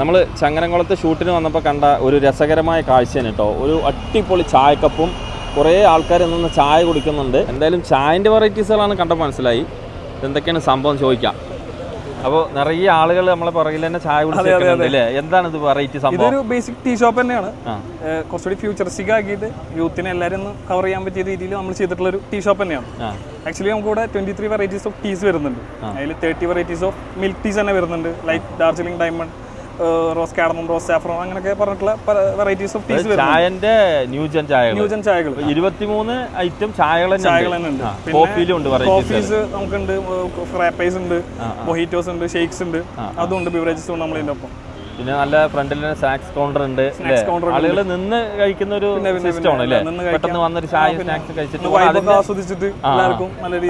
നമ്മൾ ചങ്ങനംകുളത്ത് ഷൂട്ടിന് വന്നപ്പോൾ കണ്ട ഒരു രസകരമായ കാഴ്ചയാണ് കേട്ടോ. ഒരു അടിപൊളി ചായക്കപ്പും കുറേ ആൾക്കാർ നിന്ന് ചായ കുടിക്കുന്നുണ്ട്. എന്തായാലും ചായന്റെ വെറൈറ്റീസുകളാണ് കണ്ടപ്പോൾ മനസ്സിലായി. എന്തൊക്കെയാണ് സംഭവം ചോദിക്കാം. അപ്പോൾ നിറയെ ആളുകൾ നമ്മളെ പുറകിൽ തന്നെ ചായ കുടിക്കുന്നുണ്ട് എന്താണ് ഇത് വെറൈറ്റി സംഭവം? ഇതൊരു ബേസിക് ടീ ഷോപ്പ് തന്നെയാണ്. കുറച്ചുകൂടി ഫ്യൂച്ചറിസ്റ്റിക് ആക്കിയിട്ട് യൂത്തിനെ എല്ലാവരും കവർ ചെയ്യാൻ പറ്റിയ രീതിയിൽ നമ്മൾ ചെയ്തിട്ടുള്ള ഒരു ടീ ഷോപ്പ് തന്നെയാണ്. ആക്ച്വലി നമുക്ക് ഇവിടെ twenty three varieties of teas വരുന്നുണ്ട്. അതിൽ thirty varieties of milk teas തന്നെ വരുന്നുണ്ട്. Like Darjeeling diamond rose cardamom rose saffron അങ്ങനെയൊക്കെ പറഞ്ഞിട്ടുള്ള വെറൈറ്റീസ് ഓഫ് ടീസ് ചായന്റെ ന്യൂജൻ ചായകൾ. ന്യൂജൻ ചായകൾ. ഇരുപത്തിമൂന്ന് ഐറ്റം ചായകൾ ചായകൾ തന്നെ ഉണ്ട് കോഫിയിലും ഉണ്ട്. കോഫീസ് നമുക്കുണ്ട് ഫ്രാപ്പൈസ് ഉണ്ട് മൊഹീറ്റോസ് ഉണ്ട് ഷേക്സ് ഉണ്ട്. അതുണ്ട് ബിവറേജസ് ഉണ്ട് നമ്മളിതിന്റെ ഒപ്പം പിന്നെ നല്ല ഫ്രണ്ടിൽ സ്നാക്സ് കൗണ്ടർ ഉണ്ട് ആളുകൾ നിന്ന് കഴിക്കുന്ന ഒരു സിസ്റ്റം ആണ് അല്ലേ പെട്ടെന്ന് വന്നൊരു ചായ സ്നാക്സ് കഴിച്ചിട്ട് ആസ്വദിച്ചിട്ട്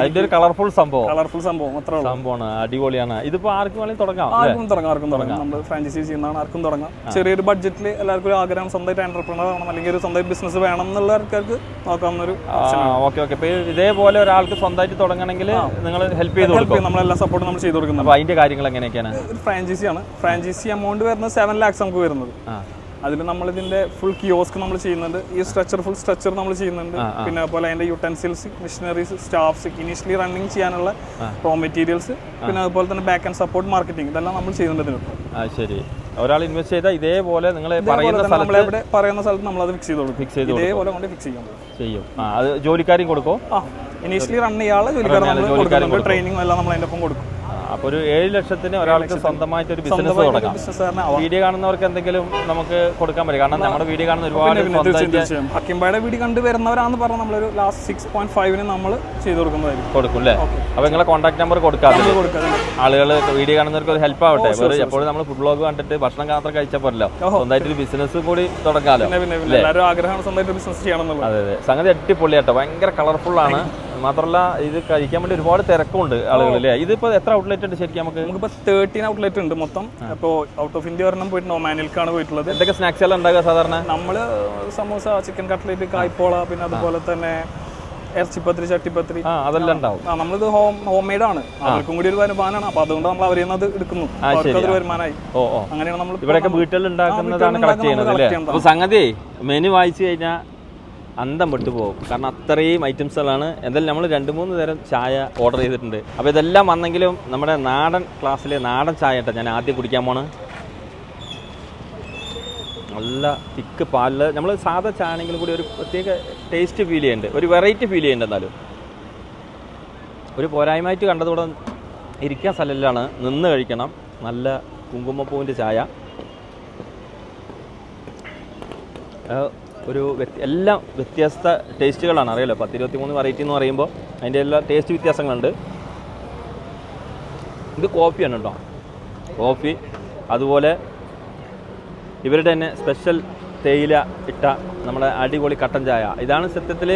അതിന്റെ ഒരു കളർഫുൾ സംഭവം. കളർഫുൾ സംഭവം. സംഭവമാണ്. അടിപൊളിയാണ്. ഇതിപ്പോ ആർക്കും വേണമെങ്കിൽ തുടങ്ങാം ആർക്കും തുടങ്ങാം ആർക്കും തുടങ്ങാം. നമ്മൾ ഫ്രാഞ്ചൈസി ചെയ്യുന്നതാണ് ആർക്കും തുടങ്ങാം. ചെറിയൊരു ബഡ്ജറ്റിൽ എല്ലാവർക്കും ഒരു ആഗ്രഹം സ്വന്തമായിട്ട് എന്റർപ്രണർ ആവണം അല്ലെങ്കിൽ ഒരു സ്വന്തമായിട്ട് ബിസിനസ് വേണം എന്നുള്ള ആൾക്കാർക്ക് ഓക്കെ ഓക്കെ ഇതേപോലെ ഒരാൾക്ക് സ്വന്തമായിട്ട് തുടങ്ങണമെങ്കിൽ നിങ്ങൾ ഹെൽപ്പ് ചെയ്ത് കൊടുക്കും. നമ്മളെല്ലാ സപ്പോർട്ട് നമ്മൾ ചെയ്തു കൊടുക്കുന്നത് അപ്പൊ അതിന്റെ കാര്യങ്ങൾ എങ്ങനെയൊക്കെയാണ്? ഒരു ഫ്രാഞ്ചൈസി ആണ്. ഫ്രാഞ്ചൈസി എമൗണ്ട് വരുന്നത് സെവൻ ലാക്സ് നമുക്ക് വരുന്നത്. അതിൽ നമ്മൾ ഇതിന്റെ ഫുൾ കിയോസ്ക് നമ്മൾ ചെയ്യുന്നുണ്ട്. ഈ സ്ട്രക്ചർ ഫുൾ സ്ട്രക്ചർ നമ്മൾ ചെയ്യുന്നുണ്ട്. പിന്നെ അതുപോലെ അതിന്റെ utensils machineries staffs initially running ചെയ്യാനുള്ള റോ മെറ്റീരിയൽസ് പിന്നെ അതുപോലെ തന്നെ ബാക്ക് ആൻഡ് സപ്പോർട്ട് മാർക്കറ്റിംഗ് ഇതെല്ലാം നമ്മൾ ചെയ്യുന്നുണ്ട് ഇതിനൊപ്പം ശരി. ഒരാൾ ഇൻവെസ്റ്റ് ചെയ്താൽ ഇതേപോലെ നിങ്ങൾ പറയുന്ന സ്ഥലത്ത് പറയുന്ന സ്ഥലത്ത് നമ്മൾ അത് ഫിക്സ് ചെയ്ത് കൊടുക്കും. ഫിക്സ് ചെയ്ത് ഇതേപോലെ കൊണ്ട് ഫിക്സ് ചെയ്യാൻ ചെയ്യും. ആ അത് ജോലിക്കാരും കൊടുക്കും? ഇനീഷ്യലി റൺ ചെയ്യാനുള്ള ജോലിക്കാരും ട്രെയിനിങ് എല്ലാം നമ്മൾ അതിന്റെ ഒപ്പം കൊടുക്കും. അപ്പോൾ ഒരു ഏഴ് ലക്ഷത്തിന് ഒരാൾക്ക് സ്വന്തമായിട്ട് ഒരു ബിസിനസ് തുടങ്ങാം. വീഡിയോ കാണുന്നവർക്ക് എന്തെങ്കിലും നമുക്ക് കൊടുക്കാൻ പറ്റും. കാരണം നമ്മുടെ വീഡിയോ കാണുന്ന ഒരുപാട് അക്കിംബയുടെ വീട് കണ്ടു വരുന്നവരാന്ന് പറഞ്ഞാൽ നമ്മളൊരു ലാസ്റ്റ് സിക്സ് പോയിന്റ് ഫൈവിന് നമ്മൾ ചെയ്ത് കൊടുക്കുന്നതായിരിക്കും. കൊടുക്കും അല്ലേ അപ്പോൾ നിങ്ങളെ കോൺടാക്ട് നമ്പർ കൊടുക്കാതെ. ആളുകൾ വീഡിയോ കാണുന്നവർക്ക് ഒരു ഹെൽപ്പ് ആവട്ടെ. എപ്പോഴും നമ്മൾ ഫുഡ് ബ്ലോഗ് കണ്ടിട്ട് ഭക്ഷണം മാത്രം കഴിച്ചാൽ സ്വന്തമായിട്ട് ഒരു ബിസിനസ് കൂടി തുടങ്ങാമല്ലോ പിന്നെ എല്ലാവരും ആഗ്രഹമാണ് സ്വന്തമായിട്ട് ബിസിനസ് ചെയ്യണം അതെ അതെ. സംഗതി അടിപൊളിയാട്ടോ. ഭയങ്കര കളർഫുൾ ആണ്. മാത്രമല്ല ഇത് കഴിക്കാൻ വേണ്ടി ഒരുപാട് തിരക്കുണ്ട് ആളുകൾ അല്ലേ ഇതിപ്പോ എത്ര ഔട്ട്ലെറ്റ് ഉണ്ട് ശരിക്കും നമുക്ക്? നമുക്കിപ്പോൾ തേർട്ടീൻ ഔട്ട്ലെറ്റ് ഉണ്ട് മൊത്തം. അപ്പോൾ ഔട്ട് ഓഫ് ഇന്ത്യ ഒരെണ്ണം പോയിട്ട് ഒമാനിൽക്കാണ് പോയിട്ടുള്ളത്. എന്തൊക്കെ സ്നാക്സ് എല്ലാം ഉണ്ടാകുക സാധാരണ? നമ്മൾ സമോസ ചിക്കൻ കട്ട്ലേറ്റ് കായ്പോള പിന്നെ അതുപോലെ തന്നെ ഇറച്ചിപ്പത്രി ചട്ടിപ്പത്രി അതെല്ലാം ഉണ്ടാവും. നമ്മളിത് ഹോം ഹോം മെയ്ഡ് ആണ് അവർക്കും കൂടി ഒരു വരുമാനമാണ്. അപ്പൊ അതുകൊണ്ട് നമ്മൾ അവരിൽ നിന്ന് അത് എടുക്കുന്നു. വരുമാനമായി. അങ്ങനെയാണ് നമ്മൾ ഇവിടെയൊക്കെ വീട്ടിൽ ഉണ്ടാക്കുന്നതാണ് കളക്ട് ചെയ്യുന്നത് സംഗതി മെനു വായിച്ചു കഴിഞ്ഞാൽ അന്തം വിട്ടു പോകും. കാരണം അത്രയും ഐറ്റംസുകളാണ്. എന്തായാലും നമ്മൾ രണ്ട് മൂന്ന് തരം ചായ ഓർഡർ ചെയ്തിട്ടുണ്ട്. അപ്പോൾ ഇതെല്ലാം വന്നെങ്കിലും നമ്മുടെ നാടൻ ക്ലാസ്സിലെ നാടൻ ചായ കേട്ടോ ഞാൻ ആദ്യം കുടിക്കാൻ പോണ്. നല്ല തിക്ക് പാലിൽ നമ്മൾ സാധാ ചായ ആണെങ്കിലും കൂടി ഒരു പ്രത്യേക ടേസ്റ്റ് ഫീൽ ചെയ്യുന്നുണ്ട്. ഒരു വെറൈറ്റി ഫീൽ ചെയ്യുന്നുണ്ട് എന്നാലും. ഒരു പോരായ്മയായിട്ട് കണ്ടതോടെ ഇരിക്കാൻ സ്ഥലമില്ലാണ്. നിന്ന് കഴിക്കണം. നല്ല കുങ്കുമപ്പൂവിന്റെ ചായ. ഒരു എല്ലാം വ്യത്യസ്ത ടേസ്റ്റുകളാണ്. അറിയല്ലോ പത്ത് ഇരുപത്തി മൂന്ന് വെറൈറ്റി എന്ന് പറയുമ്പോൾ അതിന്റെ എല്ലാ ടേസ്റ്റ് വ്യത്യാസങ്ങളുണ്ട്. ഇത് കോഫിയാണ് കേട്ടോ കോഫി അതുപോലെ ഇവരുടെ തന്നെ സ്പെഷ്യൽ തേയില ഇട്ട നമ്മുടെ അടിപൊളി കട്ടൻ ചായ. ഇതാണ് സത്യത്തിൽ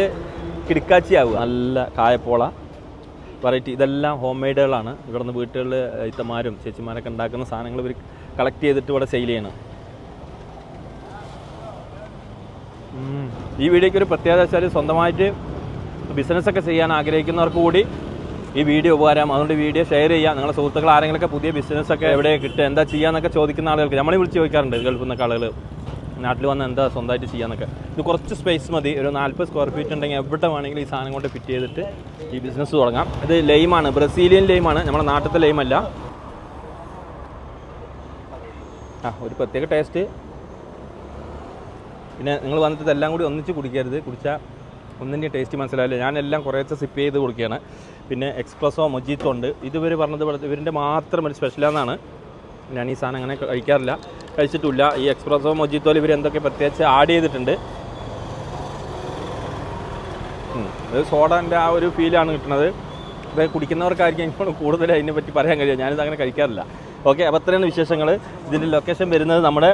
കിടക്കാച്ചിയാവുക. നല്ല കായപ്പോള വെറൈറ്റി ഇതെല്ലാം ഹോം മെയ്ഡുകളാണ് ഇവിടുന്ന് വീട്ടുകളിൽ ഇത്തമാരും ചേച്ചിമാരൊക്കെ ഉണ്ടാക്കുന്ന സാധനങ്ങൾ ഇവർ കളക്ട് ചെയ്തിട്ട് ഇവിടെ സെയിൽ ചെയ്യണം. ഈ വീഡിയോയ്ക്ക് ഒരു പ്രത്യേകത വെച്ചാൽ സ്വന്തമായിട്ട് ബിസിനസ്സൊക്കെ ചെയ്യാൻ ആഗ്രഹിക്കുന്നവർക്ക് കൂടി ഈ വീഡിയോ ഉപകാരം. അതുകൊണ്ട് വീഡിയോ ഷെയർ ചെയ്യുക. നിങ്ങളുടെ സുഹൃത്തുക്കൾ ആരെങ്കിലുമൊക്കെ പുതിയ ബിസിനസ്സൊക്കെ എവിടെ കിട്ടുക എന്താ ചെയ്യാന്നൊക്കെ ചോദിക്കുന്ന ആളുകൾക്ക് നമ്മളെ വിളിച്ച് ചോദിക്കാറുണ്ട് ഗൾഫിൽ നിന്നൊക്കെ ആളുകൾ നാട്ടിൽ വന്ന് എന്താ സ്വന്തമായിട്ട് ചെയ്യാന്നൊക്കെ ഇത് കുറച്ച് സ്പേസ് മതി. ഒരു നാൽപ്പത് സ്ക്വയർ ഫീറ്റ് ഉണ്ടെങ്കിൽ എവിടെ വേണമെങ്കിലും ഈ സാധനം കൊണ്ട് ഫിറ്റ് ചെയ്തിട്ട് ഈ ബിസിനസ് തുടങ്ങാം. ഇത് ലൈമാണ്. ബ്രസീലിയൻ ലൈമാണ്. നമ്മുടെ നാട്ടിലത്തെ ലൈമല്ല. ആ ഒരു പ്രത്യേക ടേസ്റ്റ് പിന്നെ നിങ്ങൾ വന്നിട്ട് ഇതെല്ലാം കൂടി ഒന്നിച്ച് കുടിക്കരുത്. കുടിച്ചാൽ ഒന്നിന്റെ ടേസ്റ്റ് മനസ്സിലാവില്ല. ഞാൻ എല്ലാം കുറേശ്ശെ സിപ്പ് ചെയ്ത് കുടിക്കുകയാണ്. പിന്നെ എക്സ്പ്രസോ മൊജീത്തോ ഉണ്ട്. ഇതുവർ പറഞ്ഞത് ഇവരിന്റെ മാത്രം ഒരു സ്പെഷ്യലാണെന്നാണ് ഞാൻ ഈ സാധനം അങ്ങനെ കഴിക്കാറില്ല. കഴിച്ചിട്ടില്ല. ഈ എക്സ്പ്രസോ മൊജീത്തോയിൽ ഇവർ എന്തൊക്കെ പ്രത്യേകിച്ച് ആഡ് ചെയ്തിട്ടുണ്ട്. അത് സോഡന്റെ ആ ഒരു ഫീലാണ് കിട്ടുന്നത്. ഇത് കുടിക്കുന്നവർക്കായിരിക്കും ഇപ്പോൾ കൂടുതൽ അതിനെപ്പറ്റി പറയാൻ കഴിയുക. ഞാനിത് അങ്ങനെ കഴിക്കാറില്ല. ഓക്കെ അപ്പോൾ അത്രയാണ് വിശേഷങ്ങൾ ഇതിന്റെ ലൊക്കേഷൻ വരുന്നത് നമ്മുടെ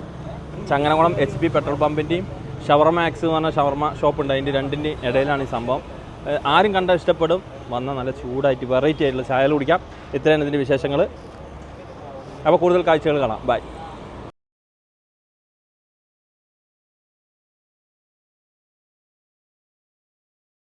ചങ്ങനകുളം എച്ച് പി പെട്രോൾ പമ്പിന്റെയും ഷവർമ ആക്സ് എന്ന് പറഞ്ഞ ഷവർമ ഷോപ്പ് ഉണ്ട്. അതിന്റെ രണ്ടിന്റെയും ഇടയിലാണ് ഈ സംഭവം. ആരും കണ്ടാൽ ഇഷ്ടപ്പെടും. വന്നാൽ നല്ല ചൂടായിട്ട് വെറൈറ്റി ആയിട്ടുള്ള ചായ കുടിക്കാം. ഇത്രയാണ് ഇതിന്റെ വിശേഷങ്ങൾ അപ്പോൾ കൂടുതൽ കാഴ്ചകൾ കാണാം. ബൈ